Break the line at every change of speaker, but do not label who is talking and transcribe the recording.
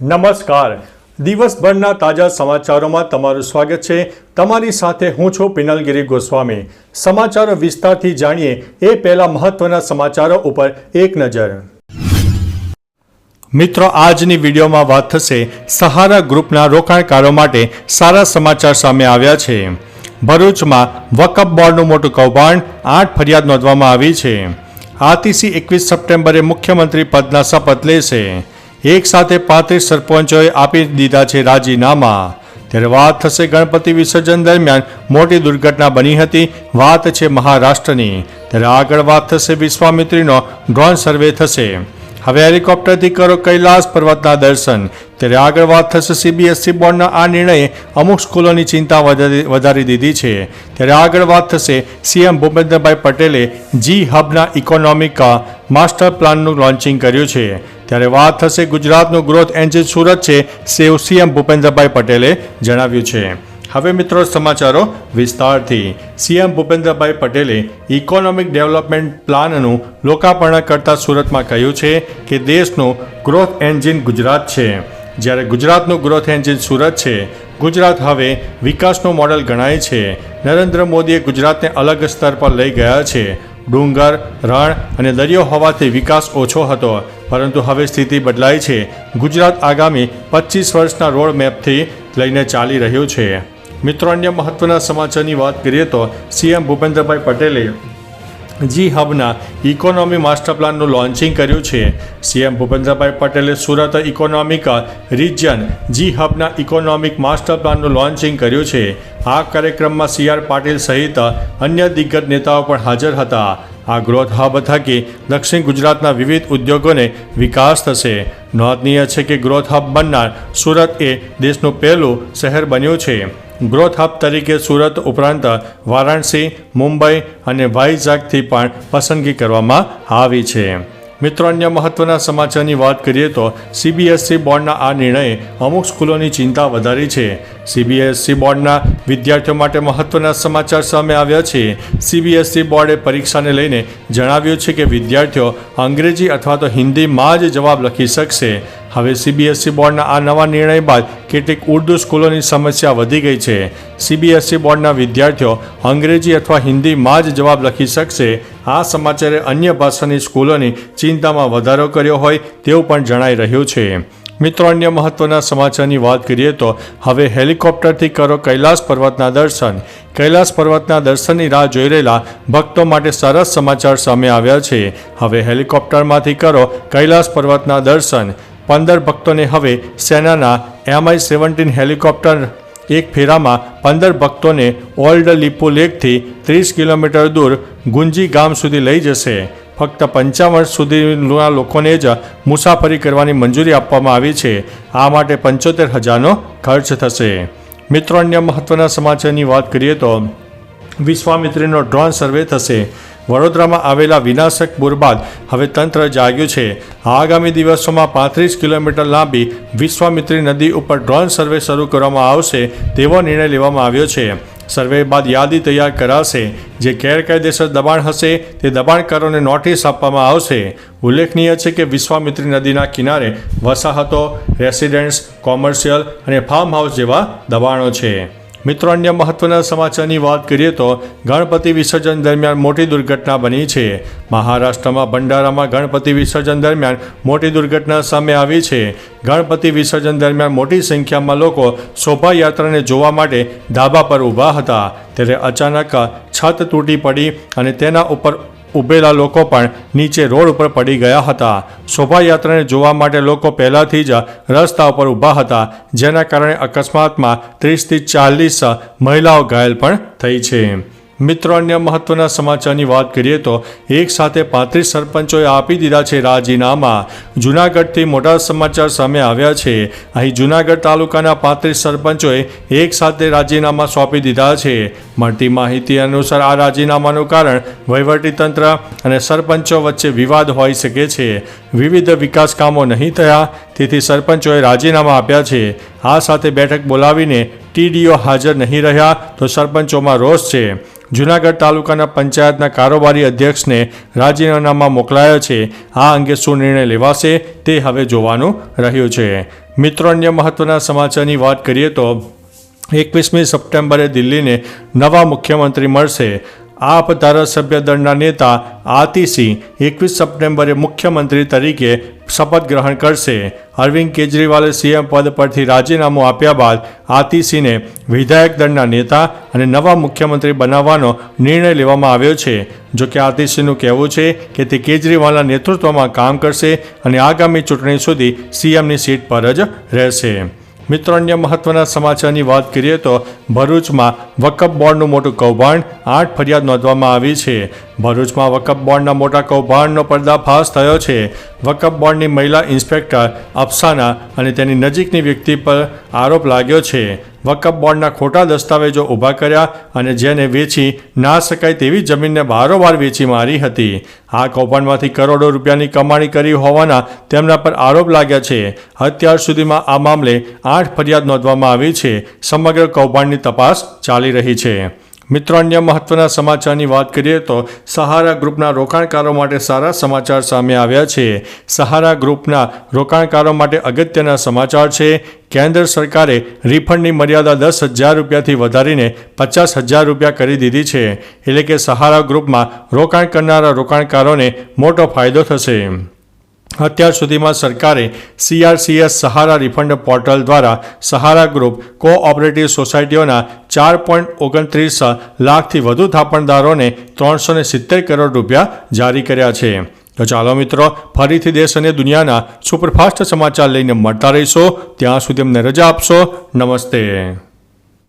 નમસ્કાર. દિવસભરના તાજા સમાચારોમાં તમારું સ્વાગત છે. તમારી સાથે હું છું પિનલગીરી ગોસ્વામી. સમાચારો વિસ્તારથી જાણીએ એ પહેલા મહત્વના સમાચારો ઉપર એક નજર. મિત્રો, આજની વિડીયોમાં વાત થશે સહારા ગ્રુપના રોકાણકારો માટે સારા સમાચાર સામે આવ્યા છે. ભરૂચમાં વકફ બોર્ડનું મોટું કૌભાંડ આઠ ફરિયાદ નોંધવામાં આવી છે. આતિસી એકવીસ સપ્ટેમ્બરે મુખ્યમંત્રી પદના શપથ લેશે. એક સાથે પાંત્રીસ સરપંચોએ આપી દીધા છે રાજીનામા. ત્યારે વાત થશે ગણપતિ વિસર્જન દરમિયાન મોટી દુર્ઘટના બની હતી, વાત છે મહારાષ્ટ્રની. ત્યારે આગળ વાત થશે વિશ્વામિત્રીનો, ડ્રોન સર્વે થશે. હવે હેલિકોપ્ટરથી કરો કૈલાસ પર્વતના દર્શન. ત્યારે આગળ વાત થશે સીબીએસસી બોર્ડના આ નિર્ણયે અમુક સ્કૂલોની ચિંતા વધારી દીધી છે. ત્યારે આગળ વાત થશે સીએમ ભૂપેન્દ્રભાઈ પટેલે જી હબના ઇકોનોમિક માસ્ટર પ્લાનનું લોન્ચિંગ કર્યું છે. ત્યારે વાત થશે ગુજરાતનું ગ્રોથ એન્જિન સુરત છે, સેવ સીએમ ભૂપેન્દ્રભાઈ પટેલે જણાવ્યું છે. હવે મિત્રો સમાચારો વિસ્તારથી. સીએમ ભૂપેન્દ્રભાઈ પટેલે ઇકોનોમિક ડેવલપમેન્ટ પ્લાનનું લોકાર્પણ કરતા સુરતમાં કહ્યું છે કે દેશનું ગ્રોથ એન્જિન ગુજરાત છે. જ્યારે ગુજરાતનું ગ્રોથ એન્જિન સુરત છે, ગુજરાત હવે વિકાસનું મોડલ ગણાય છે. નરેન્દ્ર મોદીએ ગુજરાતને અલગ સ્તર પર લઈ ગયા છે. ડુંગર, રણ અને દરિયો હોવાથી વિકાસ ઓછો હતો. પરંતુ હવે સ્થિતિ બદલાઈ છે. ગુજરાત આગામી પચીસ વર્ષના રોડ મેપથી લઈને ચાલી રહ્યું છે. મિત્રો, અન્ય મહત્વના સમાચારની વાત કરીએ તો સીએમ ભૂપેન્દ્રભાઈ પટેલે જી હબના ઇકોનોમી માસ્ટર પ્લાનનું લોન્ચિંગ કર્યું છે. સીએમ ભૂપેન્દ્રભાઈ પટેલે સુરત ઇકોનોમિક રિજિયન જી હબના ઇકોનોમિક માસ્ટર પ્લાનનું લોન્ચિંગ કર્યું છે. આ કાર્યક્રમમાં સી આર પાટીલ સહિત અન્ય દિગ્ગજ નેતાઓ પણ હાજર હતા. આ ગ્રોથ હબ થકી દક્ષિણ ગુજરાતના વિવિધ ઉદ્યોગોને વિકાસ થશે. નોંધનીય છે કે ગ્રોથ હબ બનનાર સુરત એ દેશનું પહેલું શહેર બન્યું છે. ગ્રોથ હબ તરીકે સુરત ઉપરાંત વારાણસી, મુંબઈ અને વાઇઝાગથી પણ પસંદગી કરવામાં આવી છે. મિત્રો, અન્ય મહત્વના સમાચારની વાત કરીએ તો સીબીએસસી બોર્ડના આ નિર્ણયે અમુક સ્કૂલોની ચિંતા વધારી છે. સીબીએસસી બોર્ડના વિદ્યાર્થીઓ માટે મહત્વના સમાચાર સામે આવ્યા છે. સીબીએસસી બોર્ડે પરીક્ષાને લઈને જણાવ્યું છે કે વિદ્યાર્થીઓ અંગ્રેજી અથવા તો હિન્દીમાં જ જવાબ લખી શકશે. હવે સીબીએસસી બોર્ડના આ નવા નિર્ણય બાદ કેટલીક ઉર્દુ સ્કૂલોની સમસ્યા વધી ગઈ છે. સીબીએસસી બોર્ડના વિદ્યાર્થીઓ અંગ્રેજી અથવા હિન્દીમાં જ જવાબ લખી શકશે. આ સમાચારે અન્ય ભાષાની સ્કૂલોની ચિંતામાં વધારો કર્યો હોય તેવું પણ જણાઈ રહ્યું છે. મિત્રો, અન્ય મહત્વના સમાચારની વાત કરીએ તો હવે હેલિકોપ્ટરથી કરો કૈલાસ પર્વતના દર્શન. કૈલાસ પર્વતના દર્શનની રાહ જોઈ રહેલા ભક્તો માટે સરસ સમાચાર સામે આવ્યા છે. હવે હેલિકોપ્ટરમાંથી કરો કૈલાસ પર્વતના દર્શન. પંદર ભક્તોને હવે સેનાના એમઆઈ સેવન્ટીન હેલિકોપ્ટર એક ફેરામાં પંદર ભક્તોને ઓલ્ડ લીપો લેકથી ત્રીસ કિલોમીટર દૂર ગુંજી ગામ સુધી લઈ જશે. ફક્ત પંચાવન સુધીના લોકોને જ મુસાફરી કરવાની મંજૂરી આપવામાં આવી છે. આ માટે પંચોતેર હજારનો ખર્ચ થશે. મિત્રો, અન્ય મહત્વના સમાચારની વાત કરીએ તો વિશ્વામિત્રીનો ડ્રોન સર્વે થશે. વડોદરામાં આવેલા વિનાશક પૂર બાદ હવે તંત્ર જાગ્યું છે. આગામી દિવસોમાં પાંત્રીસ કિલોમીટર લાંબી વિશ્વામિત્રી નદી ઉપર ડ્રોન સર્વે શરૂ કરવામાં આવશે તેવો નિર્ણય લેવામાં આવ્યો છે. સર્વે બાદ યાદી તૈયાર કરાશે. જે ગેરકાયદેસર દબાણ હશે તે દબાણકારોને નોટિસ આપવામાં આવશે. ઉલ્લેખનીય છે કે વિશ્વામિત્રી નદીના કિનારે વસાહતો, રેસિડેન્ટ્સ, કોમર્શિયલ અને ફાર્મ હાઉસ જેવા દબાણો છે. મિત્રો, અન્ય મહત્વના સમાચારની વાત કરીએ તો ગણપતિ વિસર્જન દરમિયાન મોટી દુર્ઘટના બની છે. મહારાષ્ટ્રમાં ભંડારામાં ગણપતિ વિસર્જન દરમિયાન મોટી દુર્ઘટના સામે આવી છે. ગણપતિ વિસર્જન દરમિયાન મોટી સંખ્યામાં લોકો શોભાયાત્રાને જોવા માટે ધાબા પર ઊભા હતા. ત્યારે અચાનક છત તૂટી પડી અને તેના ઉપર ઊભેલા લોકો પણ નીચે રોડ ઉપર પડી ગયા હતા. શોભાયાત્રાને જોવા માટે લોકો પહેલાંથી જ રસ્તા ઉપર ઊભા હતા, જેના કારણે અકસ્માતમાં ત્રીસથી ચાલીસ મહિલાઓ ઘાયલ પણ થઈ છે. મિત્રો, અન્ય મહત્વના સમાચારની વાત કરીએ તો એક સાથે પાંત્રીસ સરપંચોએ આપી દીધા છે રાજીનામા. જૂનાગઢથી મોટા સમાચાર સામે આવ્યા છે. અહીં જૂનાગઢ તાલુકાના પાંત્રીસ સરપંચોએ એક સાથે રાજીનામા સોંપી દીધા છે. મળતી માહિતી અનુસાર આ રાજીનામાનું કારણ વહીવટીતંત્ર અને સરપંચો વચ્ચે વિવાદ હોઈ શકે છે. વિવિધ વિકાસ કામો નહીં થયા, તેથી સરપંચોએ રાજીનામા આપ્યા છે. આ સાથે બેઠક બોલાવીને ટીડીઓ હાજર નહીં રહ્યા તો સરપંચોમાં રોષ છે. જૂનાગઢ તાલુકાના પંચાયતના કારોબારી અધ્યક્ષને રાજીનામા મોકલાયો છે. આ અંગે શું નિર્ણય લેવાશે તે હવે જોવાનું રહ્યું છે. મિત્રો, અન્ય મહત્વના સમાચારની વાત કરીએ તો એકવીસમી સપ્ટેમ્બરે દિલ્હીને નવા મુખ્યમંત્રી મળશે. આપ ધારાસભ્ય દળના નેતા આતિસિંહ એકવીસ સપ્ટેમ્બરે મુખ્યમંત્રી તરીકે શપથ ગ્રહણ કરશે. અરવિંદ કેજરીવાલે સીએમ પદ પરથી રાજીનામું આપ્યા બાદ આતિશીને વિધાયક દળના નેતા અને નવા મુખ્યમંત્રી બનાવવાનો નિર્ણય લેવામાં આવ્યો છે. જો કે આતિશીનું કહેવું છે કે તે કેજરીવાલના નેતૃત્વમાં કામ કરશે અને આગામી ચૂંટણી સુધી સીએમની સીટ પર જ રહેશે. મિત્રો, અન્ય મહત્વના સમાચારની વાત કરીએ તો ભરૂચમાં વકફ બોર્ડનું મોટું કૌભાંડ આઠ ફરિયાદ નોંધવામાં આવી છે. ભરૂચમાં વકફ બોર્ડના મોટા કૌભાંડનો પર્દાફાશ થયો છે. વકફ બોર્ડની મહિલા ઇન્સ્પેક્ટર અફસાના અને તેની નજીકની વ્યક્તિ પર આરોપ લાગ્યો છે. વકફ બોર્ડના ખોટા દસ્તાવેજો ઊભા કર્યા અને જેને વેચી ના શકાય તેવી જમીનને બારોબાર વેચી મારી હતી. આ કૌભાંડમાંથી કરોડો રૂપિયાની કમાણી કરી હોવાના તેમના પર આરોપ લાગ્યા છે. અત્યાર સુધીમાં આ મામલે આઠ ફરિયાદ નોંધવામાં આવી છે. સમગ્ર કૌભાંડની તપાસ ચાલી રહી છે. મિત્રો, અન્ય મહત્વના સમાચારની વાત કરીએ તો સહારા ગ્રુપના રોકાણકારો માટે સારા સમાચાર સામે આવ્યા છે. સહારા ગ્રુપના રોકાણકારો માટે અગત્યના સમાચાર છે. કેન્દ્ર સરકારે રિફંડની મર્યાદા દસ હજાર રૂપિયાથી વધારીને પચાસ હજાર રૂપિયા કરી દીધી છે. એટલે કે સહારા ગ્રુપમાં રોકાણ કરનારા રોકાણકારોને મોટો ફાયદો થશે. અત્યાર સુધીમાં સરકારે સીઆરસીએસ સહારા રિફંડ પોર્ટલ દ્વારા સહારા ગ્રુપ કોઓપરેટિવ સોસાયટીઓના ચાર પોઈન્ટ ઓગણત્રીસ લાખથી વધુ થાપણદારોને ત્રણસો સિત્તેર કરોડ રૂપિયા જારી કર્યા છે. તો ચાલો મિત્રો, ફરીથી દેશ અને દુનિયાના સુપરફાસ્ટ સમાચાર લઈને મળતા રહીશો. ત્યાં સુધી અમને રજા આપશો. નમસ્તે.